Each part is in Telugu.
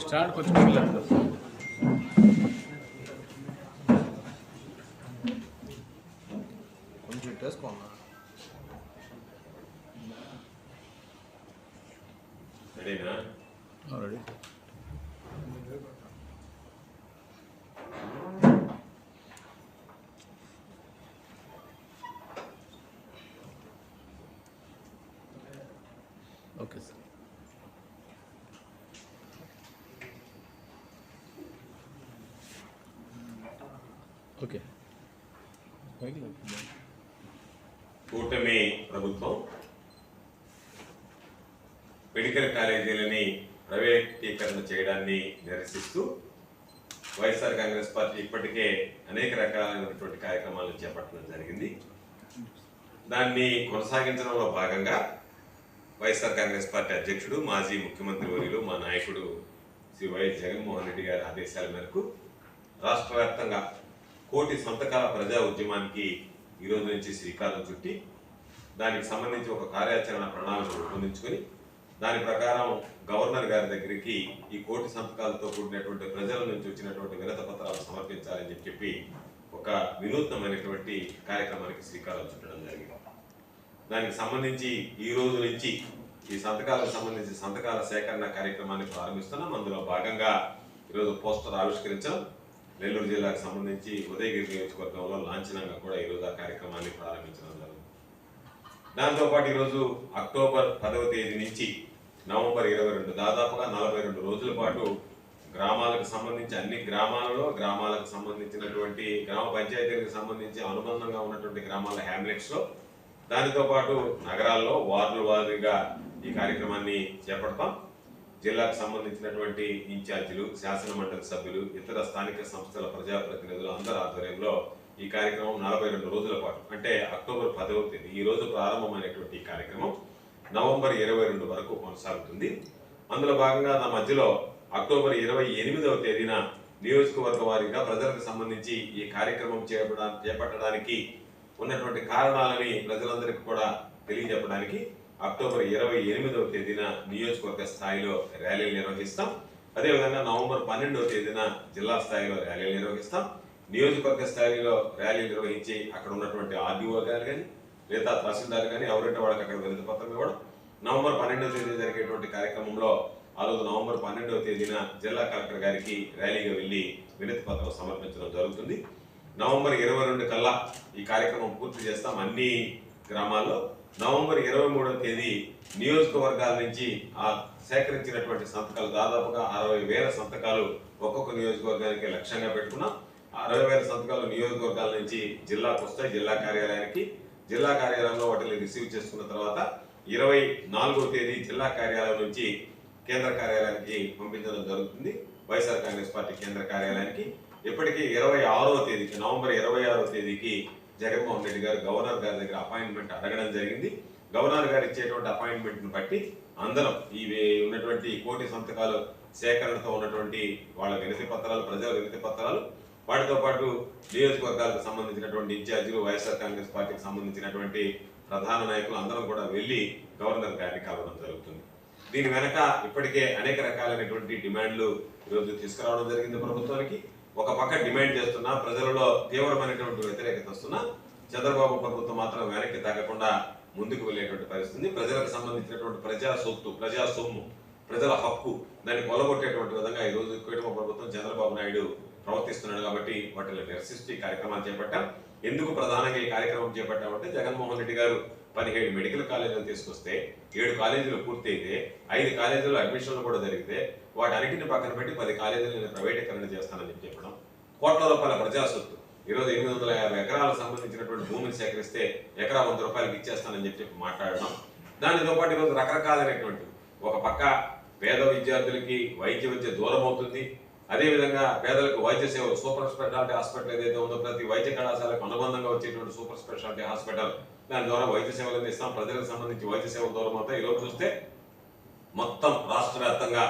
స్టాండ్ కొంచెం మిగిలింది. కొంచెం ఇట్టేసుకోమ్మా రెడీనా ఆల్రెడీ ఓకే సార్ ఓకే. కూటమి ప్రభుత్వం మెడికల్ కాలేజీలని ప్రైవేటీకరణ చేయడాన్ని నిరసిస్తూ వైఎస్ఆర్ కాంగ్రెస్ పార్టీ ఇప్పటికే అనేక రకాలైనటువంటి కార్యక్రమాలను చేపట్టడం జరిగింది. దాన్ని కొనసాగించడంలో భాగంగా వైఎస్ఆర్ కాంగ్రెస్ పార్టీ అధ్యక్షుడు మాజీ ముఖ్యమంత్రి వర్యులు మా నాయకుడు శ్రీ వైఎస్ జగన్మోహన్ రెడ్డి గారి ఆదేశాల మేరకు రాష్ట్ర వ్యాప్తంగా కోటి సంతకాల ప్రజా ఉద్యమానికి ఈ రోజు నుంచి శ్రీకారం చుట్టి దానికి సంబంధించి ఒక కార్యాచరణ ప్రణాళిక రూపొందించుకొని దాని ప్రకారం గవర్నర్ గారి దగ్గరికి ఈ కోటి సంతకాలతో కూడినటువంటి ప్రజల నుంచి వచ్చినటువంటి వినత పత్రాలు సమర్పించాలని చెప్పి ఒక వినూత్నమైనటువంటి కార్యక్రమానికి శ్రీకారం చుట్టడం జరిగింది. దానికి సంబంధించి ఈ రోజు నుంచి ఈ సంతకాలకు సంబంధించి సంతకాల సేకరణ కార్యక్రమాన్ని ప్రారంభిస్తున్నాం. అందులో భాగంగా ఈరోజు పోస్టర్ ఆవిష్కరించాం. నెల్లూరు జిల్లాకు సంబంధించి ఉదయగిరి నియోజకవర్గంలో లాంఛనంగా కూడా ఈరోజు ఆ కార్యక్రమాన్ని ప్రారంభించడం జరుగుతుంది దాంతోపాటు ఈరోజు అక్టోబర్ పదవ తేదీ నుంచి నవంబర్ ఇరవై రెండు దాదాపుగా నలభై రెండు రోజుల పాటు గ్రామాలకు సంబంధించి అన్ని గ్రామాలలో గ్రామాలకు సంబంధించినటువంటి గ్రామ పంచాయతీలకు సంబంధించి అనుబంధంగా ఉన్నటువంటి గ్రామాల హ్యామ్లెట్స్లో దానితో పాటు నగరాల్లో వార్డుల వారీగా ఈ కార్యక్రమాన్ని చేపడతాం. జిల్లాకు సంబంధించినటువంటి ఇన్ఛార్జీలు శాసన మండలి సభ్యులు ఇతర స్థానిక సంస్థల ప్రజాప్రతినిధులు అందరి ఆధ్వర్యంలో ఈ కార్యక్రమం నలభై రెండు రోజుల పాటు అంటే అక్టోబర్ పదవ తేదీ ఈ రోజు ప్రారంభమైనటువంటి ఈ కార్యక్రమం నవంబర్ ఇరవై రెండు వరకు కొనసాగుతుంది. అందులో భాగంగా నా మధ్యలో అక్టోబర్ ఇరవై ఎనిమిదవ తేదీన నియోజకవర్గ వారీగా ప్రజలకు సంబంధించి ఈ కార్యక్రమం చేపడా చేపట్టడానికి ఉన్నటువంటి కారణాలని ప్రజలందరికీ కూడా తెలియజెప్పడానికి అక్టోబర్ ఇరవై ఎనిమిదవ తేదీన నియోజకవర్గ స్థాయిలో ర్యాలీలు నిర్వహిస్తాం. అదేవిధంగా నవంబర్ పన్నెండవ తేదీన జిల్లా స్థాయిలో ర్యాలీలు నిర్వహిస్తాం. నియోజకవర్గ స్థాయిలో ర్యాలీలు నిర్వహించి అక్కడ ఉన్నటువంటి ఆర్డీఓ గారు కానీ లేదా తహసీల్దార్ కానీ ఎవరైతే వాళ్ళకి అక్కడ వినతి పత్రం ఇవ్వడం. నవంబర్ పన్నెండవ తేదీ జరిగేటువంటి కార్యక్రమంలో ఆ రోజు నవంబర్ పన్నెండవ తేదీన జిల్లా కలెక్టర్ గారికి ర్యాలీగా వెళ్ళి వినతి పత్రం సమర్పించడం జరుగుతుంది. నవంబర్ ఇరవై రెండు కల్లా ఈ కార్యక్రమం పూర్తి చేస్తాం. అన్ని గ్రామాల్లో నవంబర్ ఇరవై మూడవ తేదీ నియోజకవర్గాల నుంచి ఆ సేకరించినటువంటి సంతకాలు దాదాపుగా అరవై వేల సంతకాలు ఒక్కొక్క నియోజకవర్గానికి లక్ష్యంగా పెట్టుకున్నాం. అరవై వేల సంతకాలు నియోజకవర్గాల నుంచి జిల్లాకు వస్తాయి. జిల్లా కార్యాలయానికి జిల్లా కార్యాలయంలో వాటిని రిసీవ్ చేసుకున్న తర్వాత ఇరవై నాలుగో తేదీ జిల్లా కార్యాలయం నుంచి కేంద్ర కార్యాలయానికి పంపించడం జరుగుతుంది. వైఎస్ఆర్ కాంగ్రెస్ పార్టీ కేంద్ర కార్యాలయానికి. ఇప్పటికీ ఇరవై ఆరో తేదీకి నవంబర్ ఇరవై ఆరో తేదీకి జగన్మోహన్ రెడ్డి గారు గవర్నర్ గారి దగ్గర అపాయింట్మెంట్ అడగడం జరిగింది. గవర్నర్ గారు ఇచ్చేటువంటి అపాయింట్మెంట్ను బట్టి అందరం ఈ ఉన్నటువంటి కోటి సంతకాలు సేకరణతో ఉన్నటువంటి వాళ్ళ వినతి పత్రాలు ప్రజల వినతి పత్రాలు వాటితో పాటు నియోజకవర్గాలకు సంబంధించినటువంటి ఇన్ఛార్జీలు వైఎస్ఆర్ కాంగ్రెస్ పార్టీకి సంబంధించినటువంటి ప్రధాన నాయకులు అందరం కూడా వెళ్ళి గవర్నర్ గారిని కలవడం జరుగుతుంది. దీని వెనక ఇప్పటికే అనేక రకాలైనటువంటి డిమాండ్లు ఈరోజు తీసుకురావడం జరిగింది ప్రభుత్వానికి. ఒక పక్క డిమాండ్ చేస్తున్నా ప్రజలలో తీవ్రమైనటువంటి వ్యతిరేకత వస్తున్నా చంద్రబాబు ప్రభుత్వం మాత్రం వెనక్కి తగ్గకుండా ముందుకు వెళ్ళేటువంటి పరిస్థితి. ప్రజలకు సంబంధించినటువంటి ప్రజా సొత్తు ప్రజా సొమ్ము ప్రజల హక్కు దాన్ని కొలగొట్టేటువంటి విధంగా ఈ రోజు కుటుంబ ప్రభుత్వం చంద్రబాబు నాయుడు ప్రవర్తిస్తున్నాడు కాబట్టి వాటిని నిరసిస్తూ ఈ కార్యక్రమాలు చేపట్టాం. ఎందుకు ప్రధానంగా ఈ కార్యక్రమం చేపట్టామంటే జగన్మోహన్ రెడ్డి గారు పదిహేడు మెడికల్ కాలేజీలు తీసుకొస్తే ఏడు కాలేజీలు పూర్తయితే ఐదు కాలేజీల్లో అడ్మిషన్లు కూడా జరిగితే వాటన్నిటిని పక్కన పెట్టి పది కాలేజీలు నేను ప్రైవేటీకరణ చేస్తానని చెప్పడం. కోట్ల రూపాయల ప్రజాసొత్తు ఈరోజు ఎనిమిది వందల యాభై ఎకరాలకు సంబంధించినటువంటి భూమిని సేకరిస్తే ఎకరా వంద రూపాయలకి ఇచ్చేస్తానని చెప్పి చెప్పి మాట్లాడడం. దానితో పాటు ఈరోజు రకరకాలైనటువంటి ఒక పక్క పేద విద్యార్థులకి వైద్య విద్య దూరం అవుతుంది అదేవిధంగా పేదలకు వైద్య సేవలు సూపర్ స్పెషాలిటీ హాస్పిటల్ ఏదైతే ఉందో ప్రతి వైద్య కళాశాలకు అనుబంధంగా వచ్చేటువంటి సూపర్ స్పెషాలిటీ హాస్పిటల్ దాని ద్వారా వైద్య సేవలు అందిస్తాం. ప్రజలకు సంబంధించి వైద్య సేవల ద్వారా మాత్రం ఈరోజు చూస్తే మొత్తం రాష్ట్ర వ్యాప్తంగా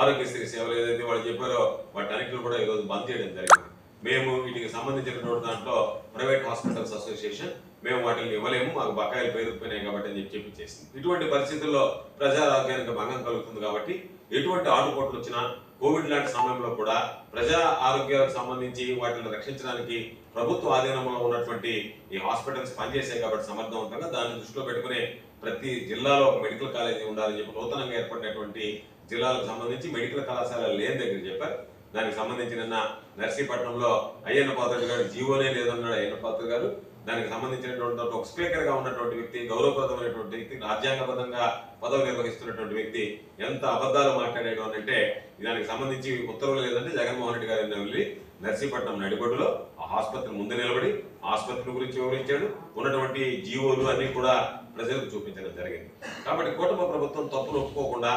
ఆరోగ్యశ్రీ సేవలు ఏదైతే వాళ్ళు చెప్పారో వాటన్నిటిని కూడా ఈరోజు బంద్ చేయడం జరిగింది. మేము వీటికి సంబంధించినటువంటి దాంట్లో ప్రైవేట్ హాస్పిటల్స్ అసోసియేషన్ మేము వాటిని ఇవ్వలేము మాకు బకాయిలు పేరుకుపోయినాయి కాబట్టి అని చెప్పి చెప్పి చేసింది. ఇటువంటి పరిస్థితుల్లో ప్రజా ఆరోగ్యానికి భంగం కలుగుతుంది కాబట్టి ఎటువంటి ఆటుపోట్లు వచ్చినా కోవిడ్ లాంటి సమయంలో కూడా ప్రజా ఆరోగ్యాలకు సంబంధించి వాటిని రక్షించడానికి ప్రభుత్వ ఆధీనంలో ఉన్నటువంటి ఈ హాస్పిటల్స్ పనిచేసాయి కాబట్టి సమర్థవంతంగా దాన్ని దృష్టిలో పెట్టుకునే ప్రతి జిల్లాలో ఒక మెడికల్ కాలేజీ ఉండాలని చెప్పి నూతనంగా ఏర్పడినటువంటి జిల్లాలకు సంబంధించి మెడికల్ కళాశాల లేని దగ్గర చెప్పారు. దానికి సంబంధించి నిన్న నర్సీపట్నంలో అయ్యన్న పాత్రుడు గారు జీవోనే లేదన్నాడు అయ్యన్న పాత్రుడు గారు. దానికి సంబంధించినటువంటి ఒక స్పీకర్గా ఉన్నటువంటి వ్యక్తి గౌరవప్రదమైనటువంటి వ్యక్తి రాజ్యాంగబద్ధంగా పదవి నిర్వహిస్తున్నటువంటి వ్యక్తి ఎంత అబద్ధాలు మాట్లాడాడు అంటే దానికి సంబంధించి ఉత్తర్వులు లేదంటే జగన్మోహన్ రెడ్డి గారిని వెళ్ళి నర్సీపట్నం నడిబొడ్డులో ఆ ఆసుపత్రి ముందు నిలబడి ఆసుపత్రి గురించి వివరించాడు. ఉన్నటువంటి జీవోలు అన్ని కూడా ప్రజలకు చూపించడం జరిగింది. కాబట్టి కుటుంబ ప్రభుత్వం తప్పును ఒప్పుకోకుండా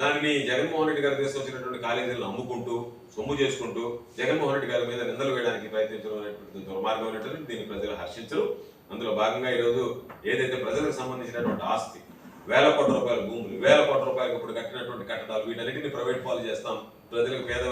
దానిని జగన్మోహన్ రెడ్డి గారు తీసుకొచ్చినటువంటి కాలేజీలను అమ్ముకుంటూ సొమ్ము చేసుకుంటూ జగన్మోహన్ రెడ్డి గారి మీద నిందలు వేయడానికి ప్రయత్నించడం అనేటువంటి దుర్మార్గమైనటువంటి దీన్ని ప్రజలు హర్షించరు. అందులో భాగంగా ఈరోజు ఏదైతే ప్రజలకు సంబంధించినటువంటి ఆస్తి వేల కోట్ల రూపాయల భూములు వేల కోట్ల రూపాయలకు ఇప్పుడు కట్టినటువంటి కట్టడాలు వీటన్నిటిని ప్రైవేట్ పాలు చేస్తాం. ప్రజలకు పేద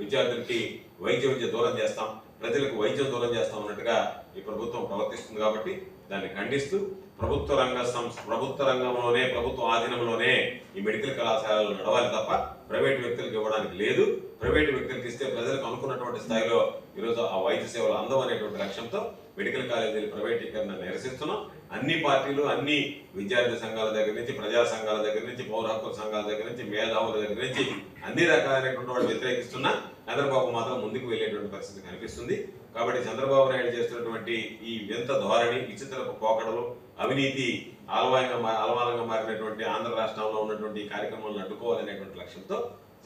విద్యార్థులకి వైద్య విద్య దూరం చేస్తాం. ప్రజలకు వైద్యం దూరం చేస్తాం అన్నట్టుగా ఈ ప్రభుత్వం ప్రవర్తిస్తుంది కాబట్టి దాన్ని ఖండిస్తూ ప్రభుత్వ రంగ సంస్థ ప్రభుత్వ రంగంలోనే ప్రభుత్వ ఆధీనంలోనే ఈ మెడికల్ కళాశాలలు నడవాలి తప్ప ప్రైవేట్ వ్యక్తులకు ఇవ్వడానికి లేదు. ప్రైవేట్ వ్యక్తులకు ఇస్తే ప్రజలకు అనుకున్నటువంటి స్థాయిలో ఈరోజు ఆ వైద్య సేవలు అందం అనేటువంటి లక్ష్యంతో మెడికల్ కాలేజీలు ప్రైవేటీకరణ నిరసిస్తున్నాం. అన్ని పార్టీలు అన్ని విద్యార్థి సంఘాల దగ్గర నుంచి ప్రజా సంఘాల దగ్గర నుంచి పౌర హక్కుల సంఘాల దగ్గర నుంచి మేధావుల దగ్గర నుంచి అన్ని రకాలైనటువంటి వాళ్ళు వ్యతిరేకిస్తున్నా చంద్రబాబు మాత్రం ముందుకు వెళ్ళేటువంటి పరిస్థితి కనిపిస్తుంది. కాబట్టి చంద్రబాబు నాయుడు చేస్తున్నటువంటి ఈ వింత ధోరణి విచిత్రపు పోకడలు అవినీతి ఆలవాయంగా మా- మారినటువంటి ఆంధ్ర రాష్ట్రంలో ఉన్నటువంటి కార్యక్రమాలను అడ్డుకోవాలనేటువంటి లక్ష్యంతో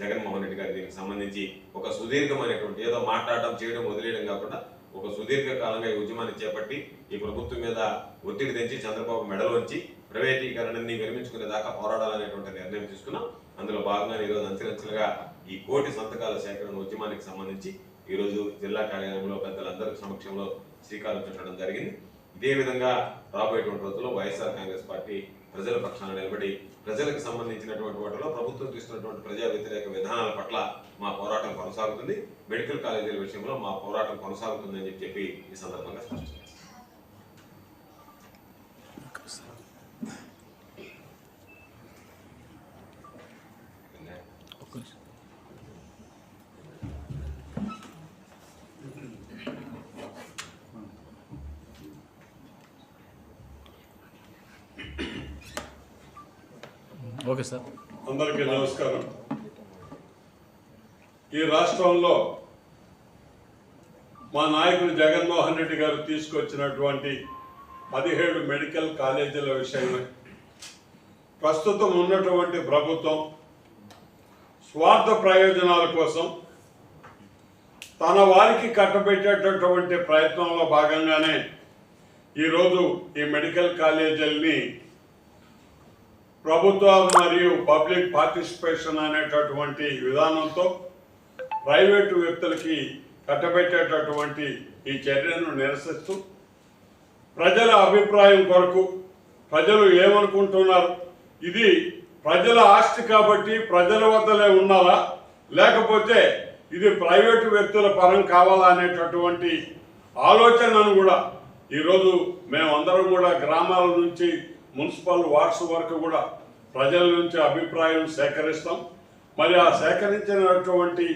జగన్మోహన్ రెడ్డి గారు దీనికి సంబంధించి ఒక సుదీర్ఘమైనటువంటి ఏదో మాట్లాడడం చేయడం వదిలేయడం కాకుండా ఒక సుదీర్ఘ కాలంగా ఈ ఉద్యమాన్ని చేపట్టి ఈ ప్రభుత్వం మీద ఒత్తిడి తెంచి చంద్రబాబు మెడలోంచి ప్రైవేటీకరణని విరమించుకునే దాకా పోరాడాలనేటువంటి నిర్ణయం తీసుకున్నాం. అందులో భాగంగా ఈరోజు అంచెలంచెలుగా ఈ కోటి సంతకాల సేకరణ ఉద్యమానికి సంబంధించి ఈరోజు జిల్లా కార్యాలయంలో పెద్దలందరి సమక్షంలో శ్రీకారం చుట్టడం జరిగింది. ఇదే విధంగా రాబోయేటువంటి రోజుల్లో వైఎస్ఆర్ కాంగ్రెస్ పార్టీ ప్రజల పక్షాన నిలబడి ప్రజలకు సంబంధించినటువంటి వాటిలో ప్రభుత్వం తీసుకున్నటువంటి ప్రజా వ్యతిరేక విధానాల పట్ల మా పోరాటం కొనసాగుతుంది మెడికల్ కాలేజీల విషయంలో మా పోరాటం కొనసాగుతుందని చెప్పి చెప్పి ఈ సందర్భంగా స్పష్టం. ఓకే సార్ అందరికీ నమస్కారం ఈ రాష్ట్రంలో మా నాయకుడు జగన్మోహన్ రెడ్డి గారు తీసుకొచ్చినటువంటి పదిహేడు మెడికల్ కాలేజీల విషయమై ప్రస్తుతం ఉన్నటువంటి ప్రభుత్వం స్వార్థ ప్రయోజనాల కోసం తన వారికి కట్టబెట్టేటటువంటి ప్రయత్నంలో భాగంగానే ఈరోజు ఈ మెడికల్ కాలేజీల్ని ప్రభుత్వ మరియు పబ్లిక్ పార్టిసిపేషన్ అనేటటువంటి విధానంతో ప్రైవేటు వ్యక్తులకి కట్టబెట్టేటటువంటి ఈ చర్యను నిరసిస్తూ ప్రజల అభిప్రాయం కొరకు ప్రజలు ఏమనుకుంటున్నారు? ఇది ప్రజల ఆస్తి కాబట్టి ప్రజల వద్దలే ఉండాలా లేకపోతే ఇది ప్రైవేటు వ్యక్తుల పరం కావాలా అనేటటువంటి ఆలోచనను కూడా ఈరోజు మేమందరం కూడా గ్రామాల నుంచి మున్సిపల్ వార్డ్స్ వరకు కూడా ప్రజల నుంచి అభిప్రాయం సేకరిస్తాం. మరి ఆ సేకరించినటువంటి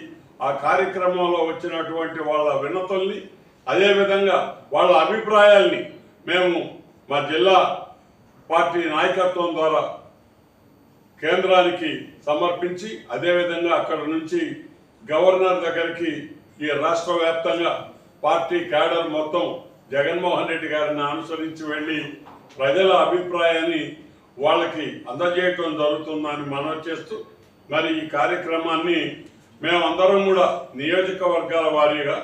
ఆ కార్యక్రమంలో వచ్చినటువంటి వాళ్ళ వినతుల్ని అదేవిధంగా వాళ్ళ అభిప్రాయాల్ని మేము మా జిల్లా పార్టీ నాయకత్వం ద్వారా కేంద్రానికి సమర్పించి అదేవిధంగా అక్కడ నుంచి గవర్నర్ దగ్గరికి ఈ రాష్ట్ర వ్యాప్తంగా పార్టీ క్యాడర్ మొత్తం జగన్మోహన్ రెడ్డి గారిని అనుసరించి వెళ్ళి ప్రజల అభిప్రాయాన్ని వాళ్ళకి అందజేయటం జరుగుతుందని మనం చేస్తూ మరి ఈ కార్యక్రమాన్ని మేమందరం కూడా నియోజకవర్గాల వారీగా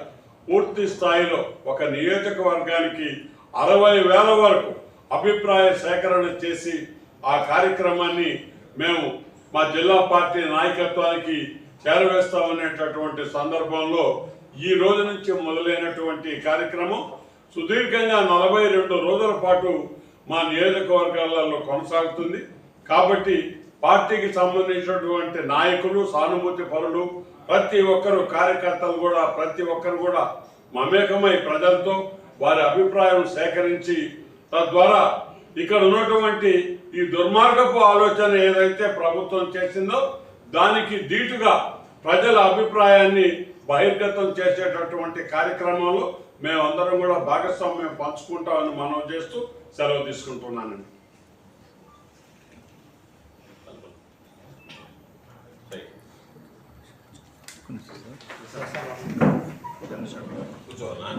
పూర్తి స్థాయిలో ఒక నియోజకవర్గానికి అరవై వేల వరకు అభిప్రాయ సేకరణ చేసి ఆ కార్యక్రమాన్ని మేము మా జిల్లా పార్టీ నాయకత్వానికి చేరవేస్తామనేటటువంటి సందర్భంలో ఈ రోజు నుంచి మొదలైనటువంటి కార్యక్రమం సుదీర్ఘంగా నలభై రెండు రోజుల పాటు మా నియోజకవర్గాలలో కొనసాగుతుంది. కాబట్టి పార్టీకి సంబంధించినటువంటి నాయకులు సానుభూతి పరులు ప్రతి ఒక్కరు కార్యకర్తలు కూడా ప్రతి ఒక్కరు కూడా మమేకమై ప్రజలతో వారి అభిప్రాయం సేకరించి తద్వారా ఇక్కడ ఉన్నటువంటి ఈ దుర్మార్గపు ఆలోచన ఏదైతే ప్రభుత్వం చేసిందో దానికి దీటుగా ప్రజల అభిప్రాయాన్ని బహిర్గతం చేసేటటువంటి కార్యక్రమంలో మేమందరం కూడా భాగస్వామ్యం పంచుకుంటామని మనం చేస్తూ సెలవు తీసుకుంటున్నానండి. Ujonan.